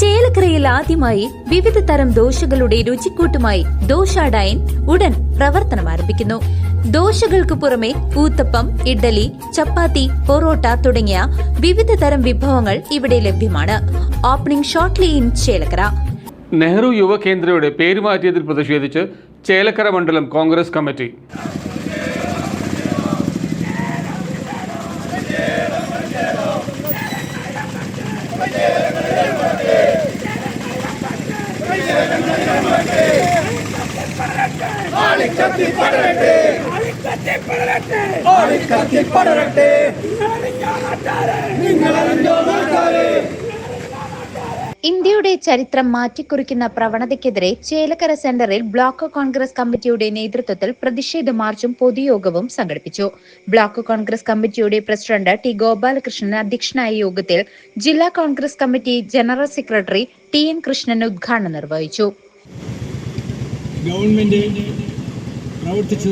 ചേലക്കരയിൽ ആദ്യമായി വിവിധ തരം ദോശകളുടെ രുചിക്കൂട്ടുമായി ദോശ ഡൈൻ ഉടൻ പ്രവർത്തനം ആരംഭിക്കുന്നു. ദോശകൾക്ക് പുറമെ ഊത്തപ്പം ഇഡ്ഡലി ചപ്പാത്തി പൊറോട്ട തുടങ്ങിയ വിവിധ തരം വിഭവങ്ങൾ ഇവിടെ ലഭ്യമാണ്. Opening shortly in Chelakkara. Nehru യുവകേന്ദ്രയുടെ പേര് മാറ്റിയതിൽ പ്രതിഷേധിച്ച് ചേലക്കര മണ്ഡലം കോൺഗ്രസ് കമ്മിറ്റി. ஆளிக்கத்தி படரட்டு. நீங்கள் அறிஞ்சோ நாட்டாரே ഇന്ത്യയുടെ ചരിത്രം മാറ്റിക്കുറിക്കുന്ന പ്രവണതയ്ക്കെതിരെ ചേലക്കര സെന്ററിൽ ബ്ലോക്ക് കോൺഗ്രസ് കമ്മിറ്റിയുടെ നേതൃത്വത്തിൽ പ്രതിഷേധ മാർച്ചും പൊതുയോഗവും സംഘടിപ്പിച്ചു. ബ്ലോക്ക് കോൺഗ്രസ് കമ്മിറ്റിയുടെ പ്രസിഡന്റ് ടി ഗോപാലകൃഷ്ണൻ അധ്യക്ഷനായ യോഗത്തിൽ ജില്ലാ Congress committee general secretary T N Krishnan ഉദ്ഘാടനം നിർവഹിച്ചു. ഗവൺമെന്റ്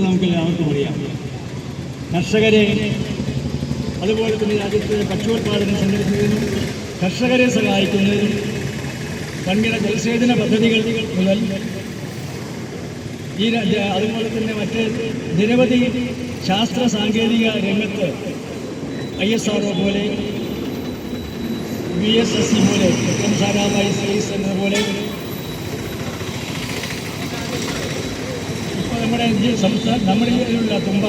നമുക്ക് അറിയാം. കർഷകരെ കർഷകരെ സഹായിക്കുന്നതിനും വൻകിട ജലസേചന പദ്ധതികൾ മുതൽ ഈ അതുപോലെ തന്നെ മറ്റ് നിരവധി ശാസ്ത്ര സാങ്കേതിക രംഗത്ത് ഐ എസ് ആർ പോലെ വി എസ് എസ് സി പോലെ വിക്രം സാരാഭായി സ്പേസ് എന്ന പോലെ. ഇപ്പോൾ നമ്മുടെ സംസ്ഥാന നമ്മുടെ ഇന്ത്യയിലുള്ള തുമ്പ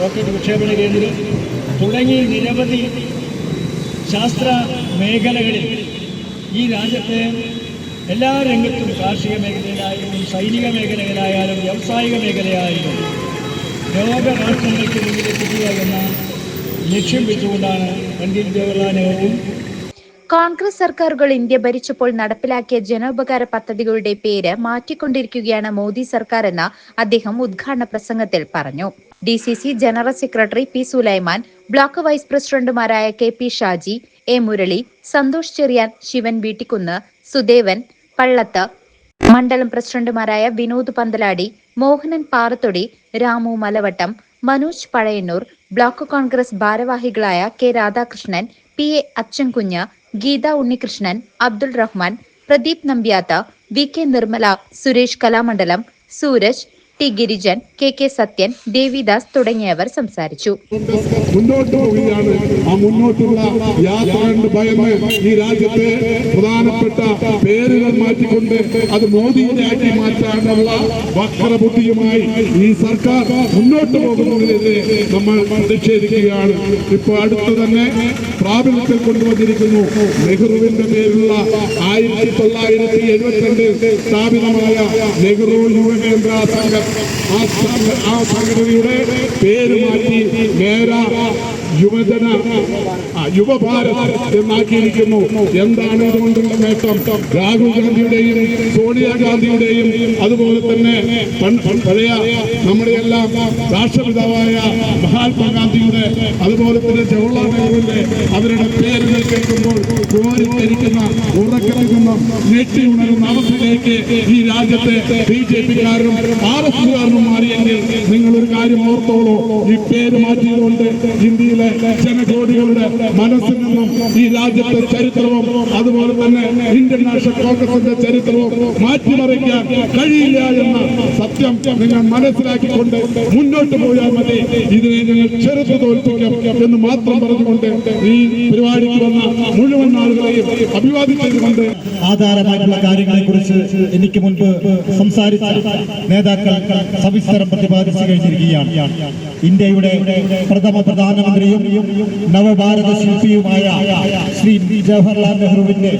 റോക്കറ്റ് വിക്ഷേപണ കേന്ദ്രം തുടങ്ങി നിരവധി ശാസ്ത്ര മേഖലകളിൽ ഈ രാജ്യത്തെ എല്ലാ രംഗത്തും കാർഷിക മേഖലയിലായാലും സൈനിക മേഖലയിലായാലും വ്യാവസായിക മേഖലയായാലും ലോക രാഷ്ട്രങ്ങൾക്ക് മുന്നിലെത്തിക്കുക എന്ന ലക്ഷ്യം വെച്ചുകൊണ്ടാണ് പണ്ഡിറ്റ് ജവഹർലാൽ നെഹ്റുവും കോൺഗ്രസ് സർക്കാരുകൾ ഇന്ത്യ ഭരിച്ചപ്പോൾ നടപ്പിലാക്കിയ ജനോപകാര പദ്ധതികളുടെ പേര് മാറ്റിക്കൊണ്ടിരിക്കുകയാണ് മോദി സർക്കാർ എന്ന് അദ്ദേഹം ഉദ്ഘാടന പ്രസംഗത്തിൽ പറഞ്ഞു. D C C general secretary P Sulaiman block vice പ്രസിഡന്റുമാരായ K P Shaji A Murali Santhosh Cheriyan Sivan Veettikkunnu Sudevan Pallath മണ്ഡലം പ്രസിഡന്റുമാരായ വിനോദ് പന്തലാടി മോഹനൻ പാറത്തൊടി രാമു മലവട്ടം മനോജ് പഴയന്നൂർ ബ്ലോക്ക് കോൺഗ്രസ് ഭാരവാഹികളായ K Radhakrishnan P A Achankunju Geetha Unnikrishnan Abdul Rahman Pradeep Nambyath V K Nirmala Suresh Kalamandalam Sooraj T Girijan K K Sathyan Devidas തുടങ്ങിയവർ സംസാരിച്ചു. ആ മുന്നോട്ടുള്ള യാത്ര ഈ രാജ്യത്തെ പേരുകൾ മാറ്റിക്കൊണ്ട് അത് ആക്കി മാറ്റാനുള്ള ഈ സർക്കാർ മുന്നോട്ട് നമ്മൾ ഇപ്പോൾ തന്നെ പ്രാബല്യത്തിൽ ആയിരത്തി തൊള്ളായിരത്തി എഴുപത്തിരണ്ടിൽ സ്ഥാപിതമായ നെഹ്റു യുവകേന്ദ്ര സംഘം ആ സംഘ- ആ സംഘടനയുടെ പേര് മാറ്റി നേര യുവജന യുവഭാരത് എന്നാക്കിയിരിക്കുന്നു. എന്താണ് ഇതുകൊണ്ടുള്ള നേട്ടം? രാഹുൽ ഗാന്ധിയുടെയും സോണിയാഗാന്ധിയുടെയും അതുപോലെ തന്നെ പഴയ നമ്മുടെ എല്ലാം രാഷ്ട്രപിതാവായ മഹാത്മാഗാന്ധിയുടെ അതുപോലെ തന്നെ ജവഹർലാൽ നെഹ്റുവിന്റെ അവരുടെ പേരുകൾ കേൾക്കുമ്പോൾ കോരിക്കരിക്കുന്ന ഉറക്കറിക്കുന്ന ഞെട്ടി ഉണരുന്ന അവസ്ഥയിലേക്ക് ഈ രാജ്യത്തെ ബി ജെ പിക്കാരനും ആർ എസ് കാരനും മാറിയെങ്കിൽ നിങ്ങൾ ഒരു കാര്യം ഓർത്തോളൂ. ഈ പേര് മാറ്റിയതുകൊണ്ട് ഇന്ത്യയിലെ ജനകോടികളുടെ മനസ്സിൽ നിന്നും ഈ രാജ്യത്തെ ചരിത്രവും അതുപോലെ തന്നെ ഇന്ത്യൻ നാഷണൽ കോൺഗ്രസിന്റെ ചരിത്രവും മാറ്റിമറിക്കാൻ കഴിയില്ല എന്ന സത്യം നിങ്ങൾ മനസ്സിലാക്കിക്കൊണ്ട് മുന്നോട്ട് പോയാൽ മതി. ഇതിനെ ഞങ്ങൾ ചെറുത്ത് തോൽപ്പിക്കാം എന്ന് മാത്രം പറഞ്ഞുകൊണ്ട് ഈ പരിപാടിക്ക് വന്ന മുഴുവൻ ആളുകളെയും അഭിവാദിച്ചുകൊണ്ട് ആധാരമായിട്ടുള്ള കാര്യങ്ങളെക്കുറിച്ച് എനിക്ക് മുൻപ് സംസാരിച്ച നേതാക്കൾ സവിസ്തരം പ്രതിപാദിച്ചു കഴിഞ്ഞിരിക്കുകയാണ്. ഇന്ത്യയുടെ പ്രഥമ പ്രധാനമന്ത്രിയും നവഭാരത ശില്പിയുമായ ശ്രീ ജവഹർലാൽ നെഹ്റുവിന്റെ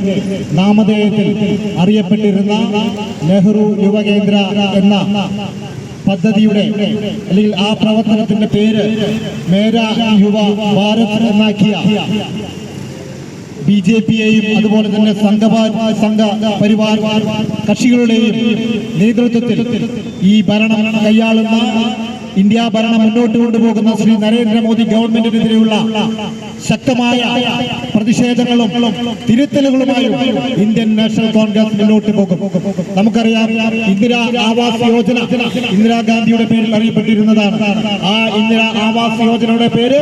നാമധേയത്തിൽ അറിയപ്പെട്ടിരുന്ന നെഹ്റു യുവകേന്ദ്ര എന്ന പദ്ധതിയുടെ അല്ലെങ്കിൽ ആ പ്രവർത്തനത്തിന്റെ പേര് മേരാ യുവ ഭാരത് എന്നാക്കിയ ബി ജെ പിയെയും അതുപോലെ തന്നെ സംഘപാ സംഘ പരിവാർ കക്ഷികളുടെയും നേതൃത്വത്തിൽ ഈ ഭരണം കൈയാളുന്ന ഇന്ത്യ ഭരണം മുന്നോട്ട് കൊണ്ടുപോകുന്ന ശ്രീ നരേന്ദ്രമോദി ഗവൺമെന്റിനെതിരെയുള്ള ശക്തമായ പ്രതിഷേധങ്ങളും തിരുത്തലുകളുമായും ഇന്ത്യൻ നാഷണൽ കോൺഗ്രസ് മുന്നോട്ട് പോകും. നമുക്കറിയാം ഇന്ദിരാ ആവാസ് യോജന ഇന്ദിരാഗാന്ധിയുടെ പേരിൽ അറിയപ്പെട്ടിരുന്നതാണ്. ആ ഇന്ദിരാ ആവാസ് യോജനയുടെ പേര്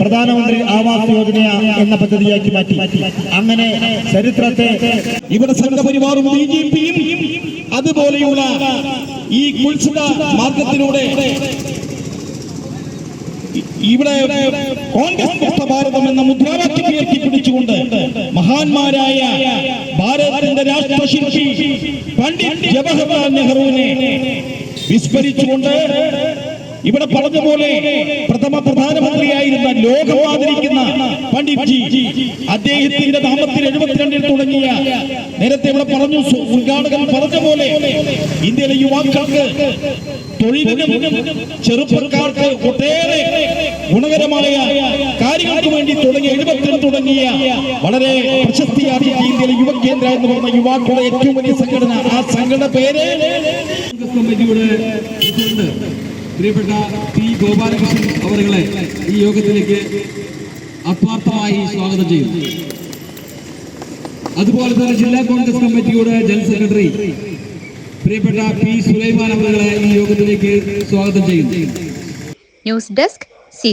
പ്രധാനമന്ത്രി ആവാസ് യോജന എന്ന പദ്ധതിയാക്കി മാറ്റി. അങ്ങനെ ചരിത്രത്തെ ഇവിടെ സംഘപരിവാറും ബി ജെ പിയും അതുപോലെയുള്ള ഈ കുൽസിത മാർഗത്തിലൂടെ ഇവിടെ കോൺഗ്രസ് മുക്ത ഭാരതം എന്ന മുദ്രാവാക്യം ഉയർത്തിപ്പിടിച്ചുകൊണ്ട് മഹാന്മാരായ ഭാരതത്തിന്റെ രാഷ്ട്രശില്പി പണ്ഡിറ്റ് ജവഹർലാൽ നെഹ്റുവിനെ വിസ്മരിച്ചുകൊണ്ട് ഇവിടെ പറഞ്ഞതുപോലെ പോലെ പ്രഥമ പ്രധാനമന്ത്രിയായിരുന്ന ലോകം ആദരിക്കുന്ന പണ്ഡിറ്റ് ജി. അദ്ദേഹത്തിന്റെ നാമത്തിൽ എഴുപത്തിരണ്ടിൽ തുടങ്ങിയ നേരത്തെ ഇവിടെ പറഞ്ഞു ഉദ്ഘാടകൻ പറഞ്ഞ പോലെ ഇന്ത്യയിലെ യുവാക്കൾക്ക് തൊഴിലിനും ചെറുപ്പക്കാർക്ക് ഒട്ടേറെ ഗുണകരമായ കാര്യങ്ങൾക്ക് വേണ്ടി തുടങ്ങിയ എഴുപത്തിരണ്ട് തുടങ്ങിയ വളരെ പ്രശസ്തിയാർജിച്ച ഇന്ത്യയിലെ യുവകേന്ദ്ര എന്ന് പറഞ്ഞ യുവാക്കളുടെ ഏറ്റവും വലിയ സംഘടന. ആ സംഘടന പേര്? പ്രിയപ്പെട്ട പി ഗോപാലകൃഷ്ണൻ അവരുകളെ ഈ യോഗത്തിലേക്ക് ആത്മാർത്ഥമായി സ്വാഗതം ചെയ്യുന്നു. അതുപോലെ തന്നെ ജില്ലാ കോൺഗ്രസ് കമ്മിറ്റിയുടെ ജനറൽ സെക്രട്ടറി പ്രിയപ്പെട്ട പി സുലൈമാൻ അവരുടെ ഈ യോഗത്തിലേക്ക് സ്വാഗതം ചെയ്യുന്നു. News desk C